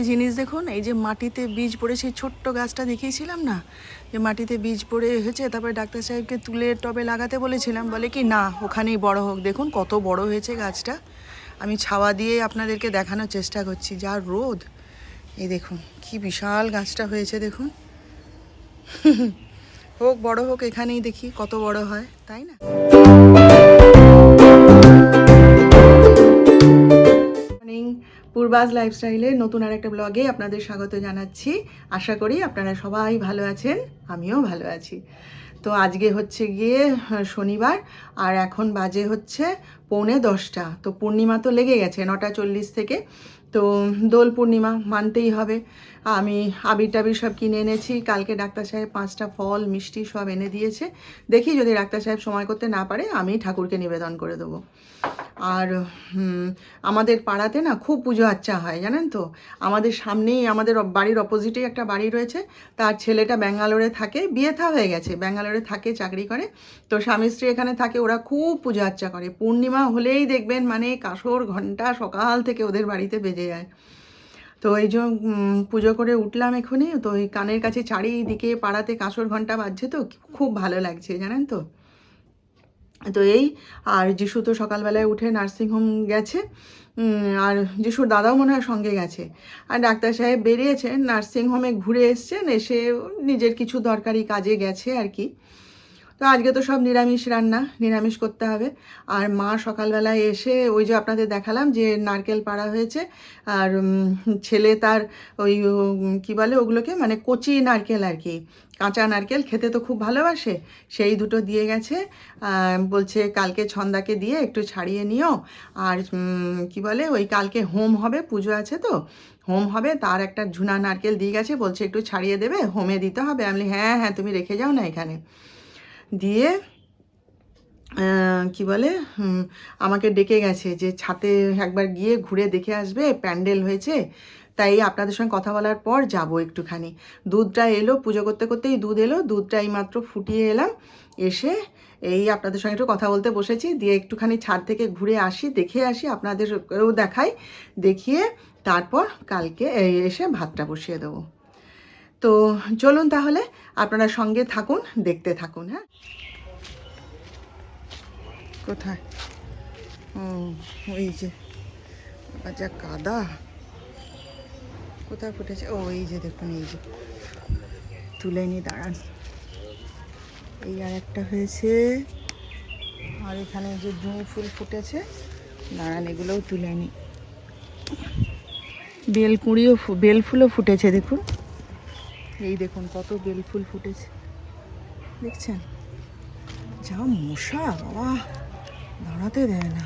জিনিস দেখুন, এই যে মাটিতে বীজ পড়ে, সেই ছোট্ট গাছটা দেখিয়েছিলাম না? যে মাটিতে বীজ পড়ে হয়েছে, তারপরে ডাক্তার সাহেবকে তুলে টবে লাগাতে বলেছিলাম, বলে কি, না, ওখানেই বড় হোক। দেখুন, কত বড় হয়েছে গাছটা। আমি ছাওয়া দিয়ে আপনাদেরকে দেখানোর চেষ্টা করছি, যা রোদ। এই দেখুন, কি বিশাল গাছটা হয়েছে, দেখুন। হোক, বড় হোক, এখানেই দেখি কত বড় হয়, তাই না? পূর্বাজ লাইফস্টাইলে নতুন আর একটা ব্লগে আপনাদের স্বাগত জানাচ্ছি। আশা করি আপনারা সবাই ভালো আছেন, আমিও ভালো আছি। তো আজকে হচ্ছে গিয়ে শনিবার, আর এখন বাজে হচ্ছে পৌনে দশটা। তো পূর্ণিমা তো লেগে গেছে, নটা চল্লিশ থেকে। তো দোল পূর্ণিমা মানতেই হবে। আমি আবির টাবির সব কিনে এনেছি। কালকে ডাক্তার সাহেব পাঁচটা ফল, মিষ্টি সব এনে দিয়েছে। দেখি যদি ডাক্তার সাহেব সময় করতে না পারে, আমি ঠাকুরকে নিবেদন করে দেবো। আর আমাদের পাড়াতে না খুব পুজো আচ্চা হয়, জানেন তো? আমাদের সামনেই, আমাদের বাড়ির অপোজিটেই একটা বাড়ি রয়েছে। তার ছেলেটা ব্যাঙ্গালোরে থাকে, বিয়ে থা হয়ে গেছে। ব্যাঙ্গালোরে থাকে, চাকরি করে। তো স্বামী স্ত্রী এখানে থাকে, ওরা খুব পুজো আচ্চা করে। পূর্ণিমা হলেই দেখবেন মানে কাসর ঘণ্টা সকাল থেকে ওদের বাড়িতে বেজে যায়। তো এই যে পুজো করে উঠলাম এখনই, তো ওই কানের কাছে চারিদিকে পাড়াতে কাঁসর ঘণ্টা বাজছে তো, খুব ভালো লাগছে, জানেন তো? তো এই, আর যিশু তো সকালবেলায় উঠে নার্সিংহোম গেছে আর যিশুর দাদাও মনে হয় সঙ্গে গেছে। আর ডাক্তার সাহেব বেরিয়েছেন নার্সিংহোমে ঘুরে এসছেন, এসে নিজের কিছু দরকারি কাজে গেছে আর কি। তো আজকে তো সব নিরামিষ রান্না, নিরামিষ করতে হবে। আর মা সকালবেলায় এসে ওই যে আপনাদের দেখালাম যে নারকেল পাড়া হয়েছে, আর ছেলে তার ওই কি বলে ওগুলোকে মানে কচি নারকেল আর কি, কাঁচা নারকেল খেতে তো খুব ভালোবাসে, সেই দুটো দিয়ে গেছে। বলছে কালকে ছন্দাকে দিয়ে একটু ছাড়িয়ে নিও। আর কি বলে ওই কালকে হোম হবে, পুজো আছে তো, হোম হবে, তার একটা ঝুনা নারকেল দিয়ে গেছে, বলছে একটু ছাড়িয়ে দেবে, হোমে দিতে হবে। আমি হ্যাঁ হ্যাঁ তুমি রেখে যাও না এখানে। দিয়ে কি বলে আমাকে ডেকে গেছে যে ছাতে একবার গিয়ে ঘুরে দেখে আসবে, প্যান্ডেল হয়েছে, তাই আপনাদের সঙ্গে কথা বলার পর যাব একটুখানি। দুধটা এলো, পুজো করতে করতেই দুধ এলো, দুধটা এই মাত্র ফুটিয়ে এলাম, এসে এই আপনাদের সঙ্গে একটু কথা বলতে বসেছি, দিয়ে একটুখানি ছাদ থেকে ঘুরে আসি, দেখে আসি, আপনাদেরকেও দেখাই, দেখিয়ে তারপর কালকে এসে ভাতটা বসিয়ে দেবো। তো চলুন তাহলে আপনারা সঙ্গে থাকুন, দেখতে থাকুন হ্যাঁ? কোথায়? ও ওই যে যা কাদা। কোথায় ফুটেছে? ও, এই যে দেখুন, এই যে। তুলে নি দাঁড়ান। এই আর একটা হয়েছে। আর এখানে যে জুঁই ফুল ফুটেছে, দাঁড়ান, এগুলোও তুলে নি বেল কুঁড়িও বেল ফুলও ফুটেছে, দেখুন। এই দেখুন কত বেল ফুল ফুটেছে। দেখছেন? যা মশা, বাবা। দাঁড়াতে দেয় না।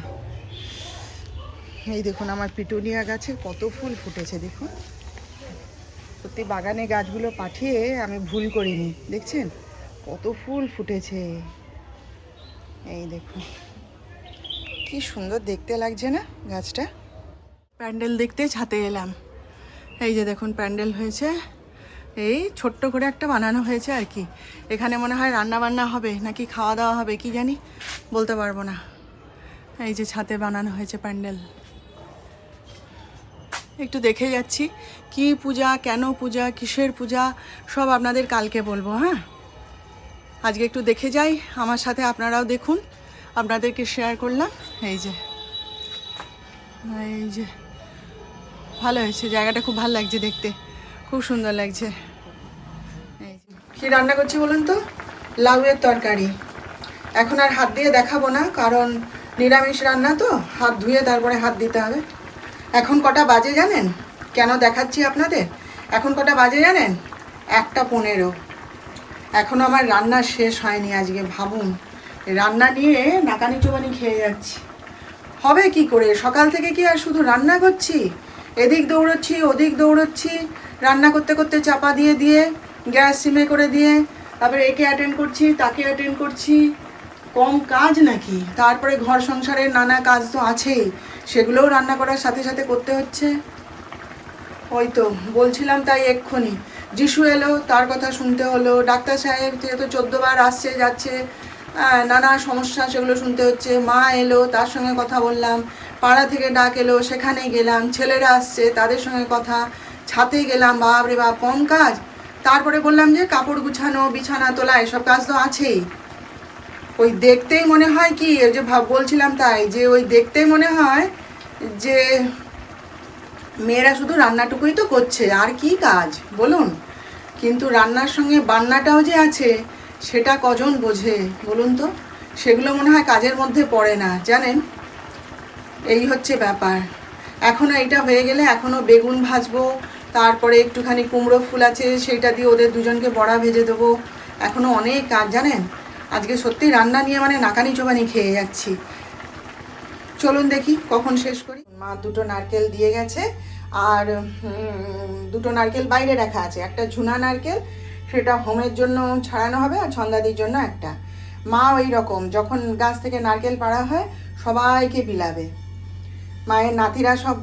এই দেখুন আমার পিটুনিয়া গাছে কত ফুল ফুটেছে, দেখুন। সত্যি বাগানে গাছগুলো পাঠিয়ে আমি ভুল করিনি, দেখছেন? কত ফুল ফুটেছে। এই দেখুন। কি সুন্দর দেখতে লাগছে না গাছটা? প্যান্ডেল দেখতে ছাতে এলাম। এই যে দেখুন, প্যান্ডেল হয়েছে। এই ছোট্ট করে একটা বানানো হয়েছে আর কি। এখানে মনে হয় রান্না বান্না হবে, নাকি খাওয়া দাওয়া হবে, কি জানি? বলতে পারব না। এই যে ছাতে বানানো হয়েছে প্যান্ডেল। একটু দেখে যাচ্ছি, কি পূজা, কেন পূজা, কিসের পূজা, সব আপনাদের কালকে বলব হ্যাঁ? আজকে একটু দেখে যাই, আমার সাথে আপনারাও দেখুন, আপনাদেরকে শেয়ার করলাম, এই যে। এই যে, ভালো হয়েছে, জায়গাটা খুব ভালো লাগছে দেখতে, খুব সুন্দর লাগছে। কি রান্না করছি বলুন তো? লাউয়ের তরকারি। এখন আর হাত দিয়ে দেখাবো না, কারণ নিরামিষ রান্না তো, হাত ধুয়ে তারপরে হাত দিতে হবে। এখন কটা বাজে জানেন? কেন দেখাচ্ছি আপনাদের? এখন কটা বাজে জানেন? একটা পনেরো। এখনও আমার রান্না শেষ হয়নি আজকে, ভাবুন। রান্না নিয়ে নাকানি চোবানি খেয়ে যাচ্ছি। হবে কি করে? সকাল থেকে কি আর শুধু রান্না করছি? এদিক দৌড়চ্ছি, ওদিক দৌড়চ্ছি, রান্না করতে করতে চাপা দিয়ে দিয়ে গ্যাস সিমে করে দিয়ে তারপরে একে অ্যাটেন্ড করছি, তাকে অ্যাটেন্ড করছি। কম কাজ নাকি? তারপরে ঘর সংসারের নানা কাজ তো আছেই, সেগুলোও রান্না করার সাথে সাথে করতে হচ্ছে। ওই তো, বলছিলাম তাই এক্ষুনি। যিশু এলো, তার কথা শুনতে হলো। ডাক্তার সাহেব যেহেতু চোদ্দবার আসছে, যাচ্ছে নানা সমস্যা সেগুলো শুনতে হচ্ছে। মা এলো, তার সঙ্গে কথা বললাম। পাড়া থেকে ডাক এলো, সেখানে গেলাম। ছেলেরা আসছে, তাদের সঙ্গে কথা। ছাতে গেলাম, বাপরে বাপ, কম কাজ। তারপরে বললাম যে কাপড় গুছানো, বিছানা, তোলা, এসব কাজ তো আছেই। ওই দেখতেই মনে হয় কি যে ভাব বলছিলাম তাই, যে ওই দেখতেই মনে হয় যে মেয়েরা শুধু রান্নাটুকুই তো করছে, আর কি কাজ? বলুন। কিন্তু রান্নার সঙ্গে বান্নাটাও যে আছে, সেটা কজন বোঝে? বলুন তো। সেগুলো মনে হয় কাজের মধ্যে পড়ে না, জানেন? এই হচ্ছে ব্যাপার। এখনও এটা হয়ে গেলে এখনও বেগুন ভাজবো তারপরে একটুখানি কুমড়ো ফুল আছে সেইটা দিয়ে ওদের দুজনকে বড়া ভেজে দেবো। এখনও অনেক কাজ, জানেন? আজকে সত্যি রান্না নিয়ে মানে নাকানি চোবানি খেয়ে যাচ্ছি। চলুন দেখি কখন শেষ করি। মা দুটো নারকেল দিয়ে গেছে, আর দুটো নারকেল বাইরে রাখা আছে। একটা ঝুনা নারকেল, সেটা হোমের জন্য ছাড়ানো হবে, আর ছন্দাদির জন্য একটা। মা ওই রকম, যখন গাছ থেকে নারকেল পাড়া হয়, সবাইকে বিলাবে। মায়ের নাতিরা সব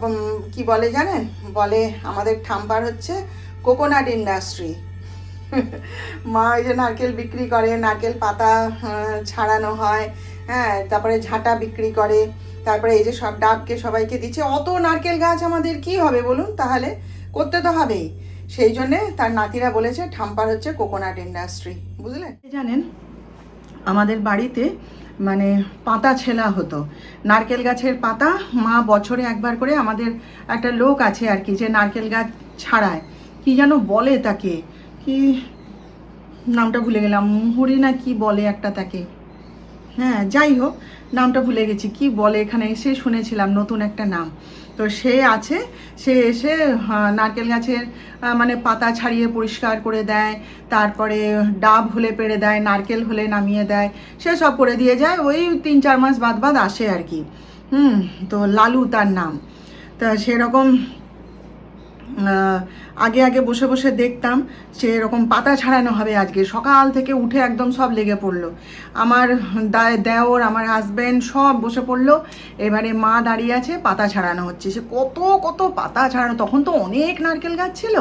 কি বলে জানেন? বলে আমাদের ঠাম্পার হচ্ছে কোকোনাট ইন্ডাস্ট্রি মা ওই যে নারকেল বিক্রি করে, নারকেল পাতা ছাড়ানো হয় হ্যাঁ তারপরে ঝাঁটা বিক্রি করে, তারপরে এই যে সব ডাবকে সবাইকে দিচ্ছে। অত নারকেল গাছ আমাদের কি হবে বলুন? তাহলে করতে তো হবেই। সেই জন্যে তার নাতিরা বলেছে, ঠাম্পার হচ্ছে কোকোনাট ইন্ডাস্ট্রি বুঝলেন? জানেন, আমাদের বাড়িতে মানে পাতা ছেলা হতো। নারকেল গাছের পাতা, মা বছরে একবার করে আমাদের একটা লোক আছে আর কি, যে নারকেল গাছ ছাড়ায়। কি যেন বলে তাকে, কি নামটা ভুলে গেলাম, মুহুরি না কি বলে একটা তাকে। হ্যাঁ যাই হোক, নামটা ভুলে গেছি, কি বলে এখানে? এসে শুনেছিলাম নতুন একটা নাম। তো সে আছে, সে এসে নারকেল গাছের মানে পাতা ছাড়িয়ে পরিষ্কার করে দেয়, তারপরে ডাব হলে পেড়ে দেয়, নারকেল হলে নামিয়ে দেয়, সে সব করে দিয়ে যায়, ওই তিন চার মাস বাদ বাদ আসে আর কি। হুম, তো লালু তার নাম। তা সেরকম আগে আগে বসে বসে দেখতাম সে এরকম পাতা ছাড়ানো হবে আজকে। সকাল থেকে উঠে একদম সব লেগে পড়ল। আমার দায়, দেওর, আমার হাজব্যান্ড সব বসে পড়ল। এবারে মা দাঁড়িয়ে আছে, পাতা ছাড়ানো হচ্ছে। সে কত কত পাতা ছাড়ানো, তখন তো অনেক নারকেল গাছ ছিল।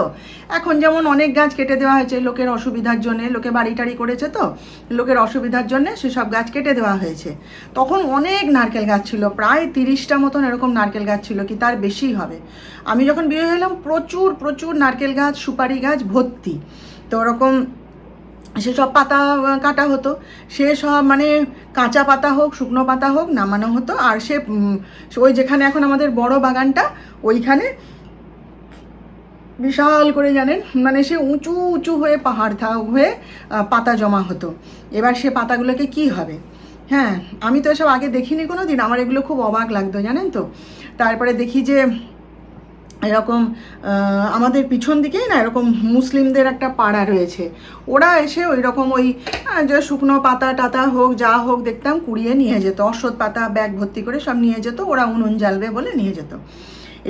এখন যেমন অনেক গাছ কেটে দেওয়া হয়েছে, লোকের অসুবিধার জন্যে, লোকে বাড়ি টাড়ি করেছে তো, লোকের অসুবিধার জন্য সেসব গাছ কেটে দেওয়া হয়েছে। তখন অনেক নারকেল গাছ ছিল, প্রায় তিরিশটা মতন এরকম নারকেল গাছ ছিল কি তার বেশি হবে। আমি যখন বিয়ে হলাম প্রচুর প্রচুর নারকেল গাছ, সুপারি গাছ ভর্তি। তো ওরকম সেসব পাতা কাটা হতো। সে সব মানে কাঁচা পাতা হোক, শুকনো পাতা হোক, নামানো হতো। আর সে ওই যেখানে এখন আমাদের বড় বাগানটা, ওইখানে বিশাল করে জানেন মানে সে উঁচু উঁচু হয়ে পাহাড় থা, হয়ে পাতা জমা হতো। এবার সে পাতাগুলোকে কি হবে? হ্যাঁ আমি তো এসব আগে দেখিনি কোনো দিন আমার এগুলো খুব অবাক লাগতো, জানেন তো? তারপরে দেখি যে এরকম আমাদের পিছন দিকেই না এরকম মুসলিমদের একটা পাড়া রয়েছে। ওরা এসে ওই রকম ওই যে শুকনো পাতা টাতা হোক, যা হোক দেখতাম কুড়িয়ে নিয়ে যেত। অশ্বত্থ পাতা, ব্যাগ ভর্তি করে সব নিয়ে যেত, ওরা উনুন জ্বালবে বলে নিয়ে যেত।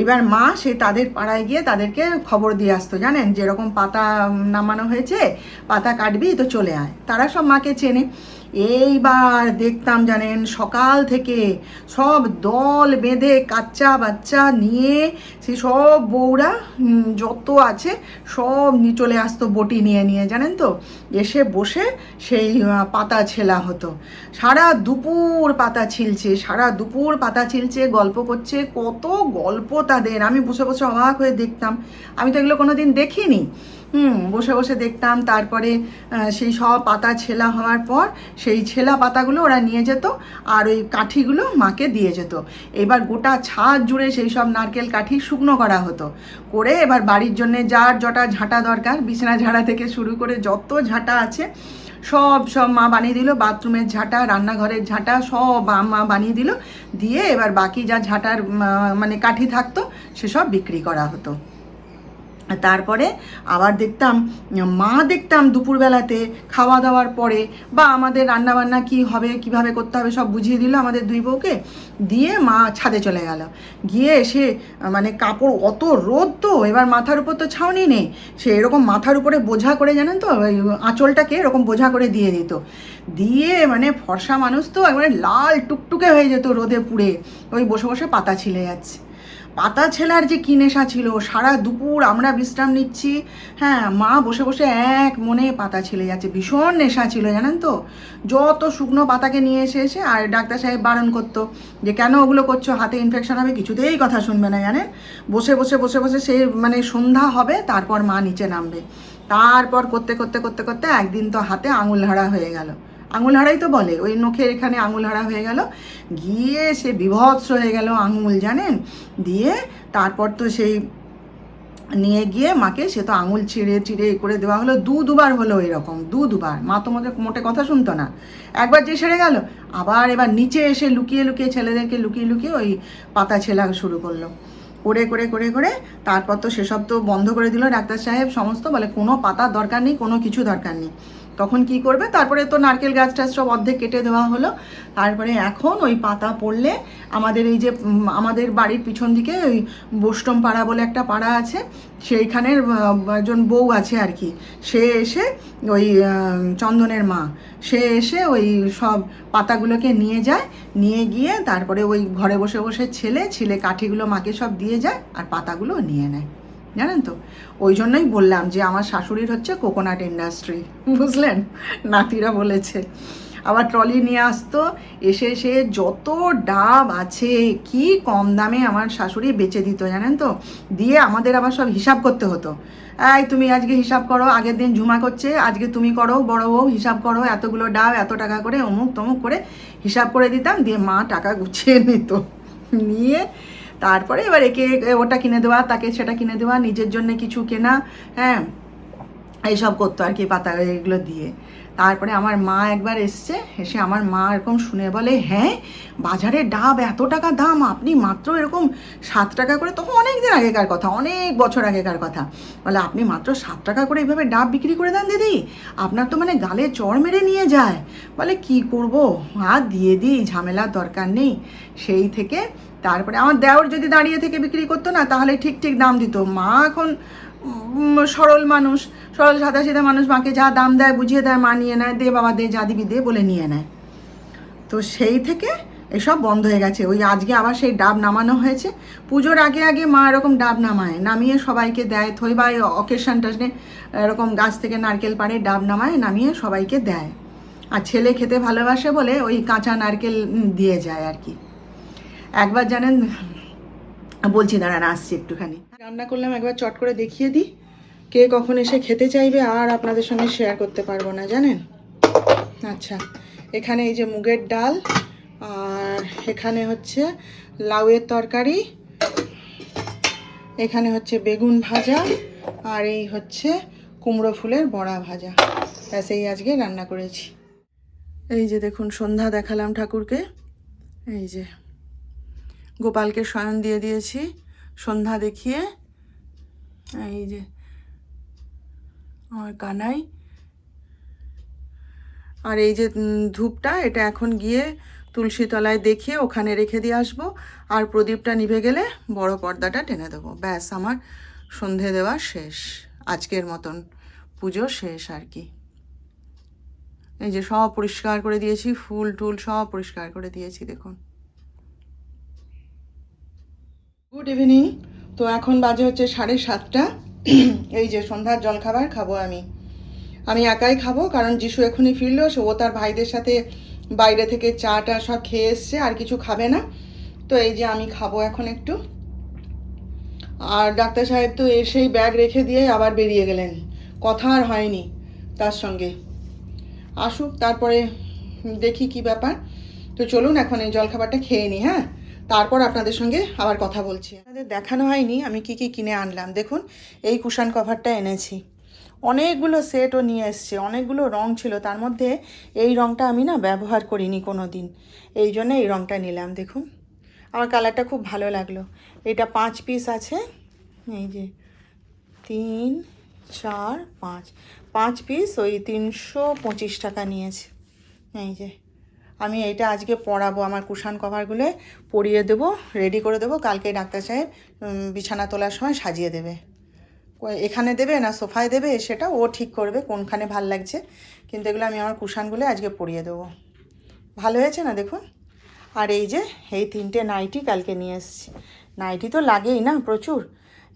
এবার মা সে তাদের পাড়ায় গিয়ে তাদেরকে খবর দিয়ে আসতো, জানেন? যেরকম পাতা নামানো হয়েছে, পাতা কাটবি তো চলে আয়। তারা সব মাকে চেনে। এইবার দেখতাম জানেন, সকাল থেকে সব দল বেঁধে কাচ্চা বাচ্চা নিয়ে সে সব বউরা যত আছে সব নিয়ে চলে আসতো বটি নিয়ে নিয়ে জানেন তো? এসে বসে সেই পাতা ছেলা হতো। সারা দুপুর পাতা ছিলছে, সারা দুপুর পাতা ছিলছে, গল্প করছে, কত গল্প তাদের। আমি বসে বসে অবাক হয়ে দেখতাম। আমি তো এগুলো কোনো দিন দেখিনি। হুম, বসে বসে দেখতাম, তারপরে সেই সব পাতা ছেলা হওয়ার পর সেই ছেলা পাতাগুলো ওরা নিয়ে যেত আর ওই কাঠিগুলো মাকে দিয়ে যেত। এবার গোটা ছাদ জুড়ে সেই সব নারকেল কাঠি শুকনো করা হতো। করে এবার বাড়ির জন্য যার জটা ঝাঁটা দরকার, বিছানা ঝাড়া থেকে শুরু করে যত ঝাঁটা আছে, সব সব মা বানিয়ে দিল, বাথরুমের ঝাঁটা, রান্নাঘরের ঝাঁটা, সব মা- বানিয়ে দিল। দিয়ে এবার বাকি যা ঝাঁটার মানে কাঠি থাকতো, সেসব বিক্রি করা হতো। তারপরে আবার দেখতাম, মা দেখতাম দুপুরবেলাতে খাওয়া দাওয়ার পরে, বা আমাদের রান্নাবান্না কি হবে, কীভাবে করতে হবে সব বুঝিয়ে দিল আমাদের দুই বউকে। দিয়ে মা ছাদে চলে গেল। গিয়ে এসে মানে কাপড় অত রোদ তো, এবার মাথার উপর তো ছাউনি নেই। সে এরকম মাথার উপরে বোঝা করে জানেন তো আঁচলটাকে এরকম বোঝা করে দিয়ে দিত। দিয়ে মানে ফর্সা মানুষ তো, একবারে লাল টুকটুকে হয়ে যেত রোদে পুড়ে। ওই বসে বসে পাতা ছিলে যাচ্ছে পাতা ছেলার যে কি নেশা ছিল, সারা দুপুর আমরা বিশ্রাম নিচ্ছি। হ্যাঁ মা বসে বসে এক মনে পাতা ছেলে যাচ্ছে, ভীষণ নেশা ছিল, জানেন তো? যত শুকনো পাতাকে নিয়ে এসে এসে, আর ডাক্তার সাহেব বারণ করতো যে, কেন ওগুলো করছ? হাতে ইনফেকশন হবে, কিছুতেই কথা শুনবে না, জানেন? বসে বসে বসে বসে সে মানে সন্ধ্যা হবে, তারপর মা নিচে নামবে। তারপর করতে করতে করতে করতে একদিন তো হাতে আঙুল হারা হয়ে গেল। আঙুল হারাই তো বলে, ওই নখের এখানে আঙুল হারা হয়ে গেল। গিয়ে সে বিভৎস হয়ে গেল আঙুল, জানেন? দিয়ে তারপর তো সেই নিয়ে গিয়ে মাকে সে তো আঙুল ছিঁড়ে চিড়ে করে দেওয়া হলো। দু দুবার হলো এরকম, দু দুবার। মা তো মোটে মোটে কথা শুনতো না। একবার যে সেরে গেল, আবার এবার নিচে এসে লুকিয়ে লুকিয়ে ছেলেদেরকে লুকিয়ে লুকিয়ে ওই পাতা ছেলা শুরু করল। করে করে করে করে তারপর তো সেসব তো বন্ধ করে দিল ডাক্তার সাহেব। সমস্ত বলে কোনো পাতার দরকার নেই, কোনো কিছু দরকার নেই। তখন কি করবে? তারপরে তো নারকেল গাছ টাছ সব অর্ধেক কেটে দেওয়া হলো। তারপরে এখন ওই পাতা পড়লে আমাদের এই যে আমাদের বাড়ির পিছন দিকে ওই বোষ্টম পাড়া বলে একটা পাড়া আছে। সেইখানের একজন বউ আছে আর কি। সে এসে ওই চন্দনের মা, সে এসে ওই সব পাতাগুলোকে নিয়ে যায়। নিয়ে গিয়ে তারপরে ওই ঘরে বসে বসে ছেলে ছেলে কাঠিগুলো মাকে সব দিয়ে যায় আর পাতাগুলো নিয়ে নেয়। জানেন তো? ওই জন্যই বললাম যে আমার শাশুড়ির হচ্ছে কোকোনাট ইন্ডাস্ট্রি বুঝলেন? নাতিরা বলেছে। আবার ট্রলি নিয়ে আসতো এসে এসে যত ডাব আছে কি কম দামে আমার শাশুড়ি বেচে দিত জানেন তো? দিয়ে আমাদের আবার সব হিসাব করতে হতো। এই তুমি আজকে হিসাব করো আগের দিন ঝুমা করছে আজকে তুমি করো বড় বউ হিসাব করো এতগুলো ডাব এত টাকা করে অমুক তমুক করে হিসাব করে দিতাম দিয়ে মা টাকা গুছিয়ে নিত। নিয়ে তারপরে এবার একে, ওটা কিনে দেওয়া, তাকে সেটা কিনে দেওয়া, নিজের জন্য কিছু কেনা হ্যাঁ এইসব করতো আর কি পাতা এগুলো দিয়ে। তারপরে আমার মা একবার এসছে, এসে আমার মা এরকম শুনে বলে হ্যাঁ বাজারে ডাব এত টাকা দাম, আপনি মাত্র এরকম সাত টাকা করে, তখন অনেক দিন আগেকার কথা, অনেক বছর আগেকার কথা। বলে, আপনি মাত্র সাত টাকা করে এইভাবে ডাব বিক্রি করে দেন দিদি, আপনার তো মানে গালে চড় মেরে নিয়ে যায়। বলে, কি করব? আর দিয়ে দিই, ঝামেলার দরকার নেই। সেই থেকে তারপরে আমার দেওর যদি দাঁড়িয়ে থেকে বিক্রি করতো না, তাহলে ঠিক ঠিক দাম দিত। মা এখন সরল মানুষ, সরল সাদা সিধা মানুষ, মাকে যা দাম দেয় বুঝিয়ে দেয়, মা নিয়ে নেয়, দে বাবা দে, যা দিবি দে বলে নিয়ে নেয়। তো সেই থেকে এসব বন্ধ হয়ে গেছে। ওই আজকে আবার সেই ডাব নামানো হয়েছে। পুজোর আগে আগে মা এরকম ডাব নামায়, নামিয়ে সবাইকে দেয়, থই বা অকেশন টাসনে এরকম গাছ থেকে নারকেল পাড়ে ডাব নামায়, নামিয়ে সবাইকে দেয়। আর ছেলে খেতে ভালোবাসে বলে ওই কাঁচা নারকেল দিয়ে যায় আর কি। একবার জানেন, বলছি, দাঁড়ান, আসছি একটুখানি। রান্না করলাম, একবার চট করে দেখিয়ে দিই, কে কখন এসে খেতে চাইবে, আর আপনাদের সঙ্গে শেয়ার করতে পারব না, জানেন? আচ্ছা এখানে এই যে মুগের ডাল, আর এখানে হচ্ছে লাউয়ের তরকারি, এখানে হচ্ছে বেগুন ভাজা, আর এই হচ্ছে কুমড়ো ফুলের বড়া ভাজা। ব্যাস, এই আজকে রান্না করেছি। এই যে দেখুন, সন্ধ্যা দেখালাম ঠাকুরকে। এই যে। গোপালকে শয়ন দিয়ে দিয়েছি। সন্ধ্যা দেখিয়ে এই যে আমার কানাই। আর এই যে ধূপটা, এটা এখন গিয়ে তুলসী তলায় দেখিয়ে ওখানে রেখে দিয়ে আসব। আর প্রদীপটা নিভে গেলে বড় পর্দাটা টেনে দেবো। ব্যাস, আমার সন্ধে দেওয়া শেষ। আজকের মতন পুজো শেষ আর কি। এই যে সব পরিষ্কার করে দিয়েছি, ফুল টুল সব পরিষ্কার করে দিয়েছি, দেখুন। গুড ইভিনিং তো এখন বাজে হচ্ছে সাড়ে সাতটা। এই যে সন্ধ্যার জলখাবার, খাব আমি। আমি একাই খাব, কারণ যিশু এখনই ফিরলো, সে ও তার ভাইদের সাথে বাইরে থেকে চা টা সব খেয়ে এসছে, আর কিছু খাবে না। তো এই যে আমি খাব এখন একটু। আর ডাক্তার সাহেব তো এসেই ব্যাগ রেখে দিয়ে আবার বেরিয়ে গেলেন। কথা আর হয়নি তার সঙ্গে। আসুক, তারপরে দেখি কি ব্যাপার। তো চলুন এখন এই জলখাবারটা খেয়ে নিই হ্যাঁ? তারপর আপনাদের সঙ্গে আবার কথা বলছি। আপনাদের দেখানো হয়নি আমি কি কি কিনে আনলাম। দেখুন, এই কুশান কভারটা এনেছি। অনেকগুলো সেটও নিয়ে এসছে। অনেকগুলো রং ছিল। তার মধ্যে এই রংটা আমি না ব্যবহার করিনি কোনো দিন এই জন্য এই রংটা নিলাম, দেখুন। আমার কালারটা খুব ভালো লাগল। এটা পাঁচ পিস আছে। এই যে তিন, চার, পাঁচ। পাঁচ পিস ওই তিনশো পঁচিশ টাকা নিয়েছে। এই যে আমি এইটা আজকে পরাবো আমার কুশান কভারগুলো পরিয়ে দেবো রেডি করে দেবো কালকে ডাক্তার সাহেব বিছানা তোলার সময় সাজিয়ে দেবে। এখানে দেবে না সোফায় দেবে, সেটা ও ঠিক করবে কোনখানে ভালো লাগছে, কিন্তু এগুলো আমি আমার কুশানগুলো আজকে পরিয়ে দেবো। ভালো হয়েছে না দেখুন? আর এই যে, এই তিনটে নাইটি কালকে নিয়ে এসেছি। নাইটি তো লাগেই না প্রচুর।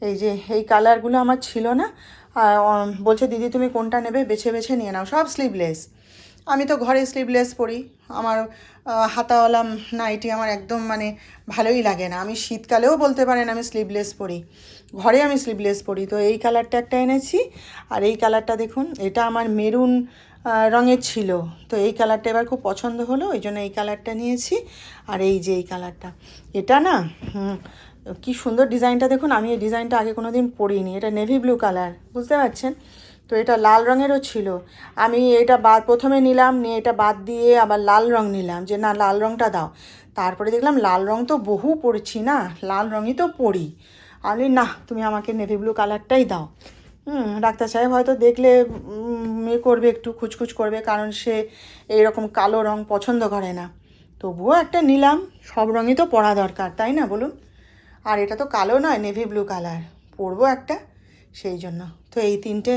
এই যে, এই কালারগুলো আমার ছিল না। বলছে, দিদি, তুমি কোনটা নেবে? বেছে বেছে নিয়ে নাও। সব স্লিভলেস আমি তো ঘরে স্লিভলেস পরি। আমার হাতাওয়ালা নাইটি আমার একদম মানে ভালোই লাগে না। আমি শীতকালেও বলতে পারেন আমি স্লিভলেস পরি। ঘরে আমি স্লিভলেস পরি। তো এই কালারটা একটা এনেছি। আর এই কালারটা দেখুন, এটা আমার মেরুন রঙের ছিল। তো এই কালারটা এবার খুব পছন্দ হলো, ওই জন্য এই কালারটা নিয়েছি। আর এই যে এই কালারটা এটা না কি সুন্দর ডিজাইনটা দেখুন, আমি এই ডিজাইনটা আগে কোনো দিন পরিনি। এটা নেভি ব্লু কালার বুঝতে পারছেন? তো এটা লাল রঙেরও ছিল। আমি এটা বাদ প্রথমে নিলাম, নিয়ে এটা বাদ দিয়ে আবার লাল রং নিলাম যে, না, লাল রংটা দাও। তারপরে দেখলাম লাল রং তো বহু পড়ছি না, লাল রঙই তো পড়ি। আমি, না, তুমি আমাকে নেভি ব্লু কালারটাই দাও। হুম, ডাক্তার সাহেব হয়তো দেখলে এ করবে, একটু খুচখুচ করবে, কারণ সে এইরকম কালো রং পছন্দ করে না। তবুও একটা নিলাম, সব রঙই তো পরা দরকার, তাই না বলুন? আর এটা তো কালো নয় নেভি ব্লু কালার পরবো একটা, সেই জন্য। তো এই তিনটে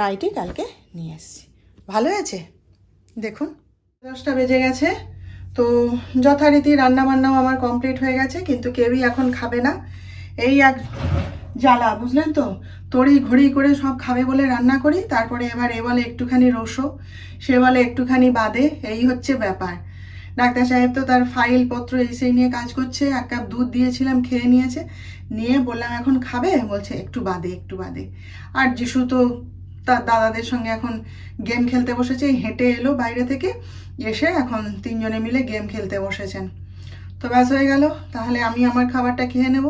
নাইটি কালকে নিয়ে এসেছি। ভালো আছে দেখুন। দশটা বেজে গেছে, তো যথারীতি রান্নাবান্নাও আমার কমপ্লিট হয়ে গেছে, কিন্তু কেউই এখন খাবে না। এই এক জ্বালা, বুঝলেন তো? তড়ি ঘড়ি করে সব খাবে বলে রান্না করি, তারপরে এবার এ বলে একটুখানি রসো, সে বলে একটুখানি বাদে, এই হচ্ছে ব্যাপার। ডাক্তার সাহেব তো তার ফাইল পত্র এই সেই নিয়ে কাজ করছে, এক কাপ দুধ দিয়েছিলাম, খেয়ে নিয়েছে। নিয়ে বললাম, এখন খাবে? বলছে, একটু বাদে একটু বাদে। আর যিশু তো তার দাদাদের সঙ্গে এখন গেম খেলতে বসেছে, হেঁটে এলো বাইরে থেকে, এসে এখন তিনজনে মিলে গেম খেলতে বসেছেন। তো ব্যাস হয়ে গেল, তাহলে আমি আমার খাবারটা খেয়ে নেব।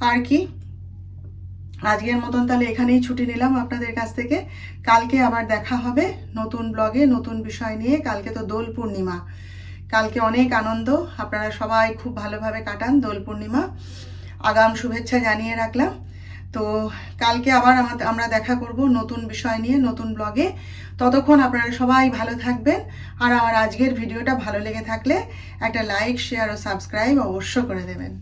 আর কি? আজকের মতন তাহলে এখানেই ছুটি নিলাম আপনাদের কাছ থেকে। কালকে আবার দেখা হবে নতুন ব্লগে, নতুন বিষয় নিয়ে। কালকে তো দোল পূর্ণিমা। কালকে অনেক আনন্দ। আপনারা সবাই খুব ভালোভাবে কাটান দোল পূর্ণিমা। আগাম শুভেচ্ছা জানিয়ে রাখলাম। তো কালকে আবার আমরা দেখা করব নতুন বিষয় নিয়ে, নতুন ব্লগে। ততক্ষণ আপনারা সবাই ভালো থাকবেন। আর আমার আজকের ভিডিওটা ভালো লেগে থাকলে একটা লাইক, শেয়ার ও সাবস্ক্রাইব অবশ্য করে দেবেন।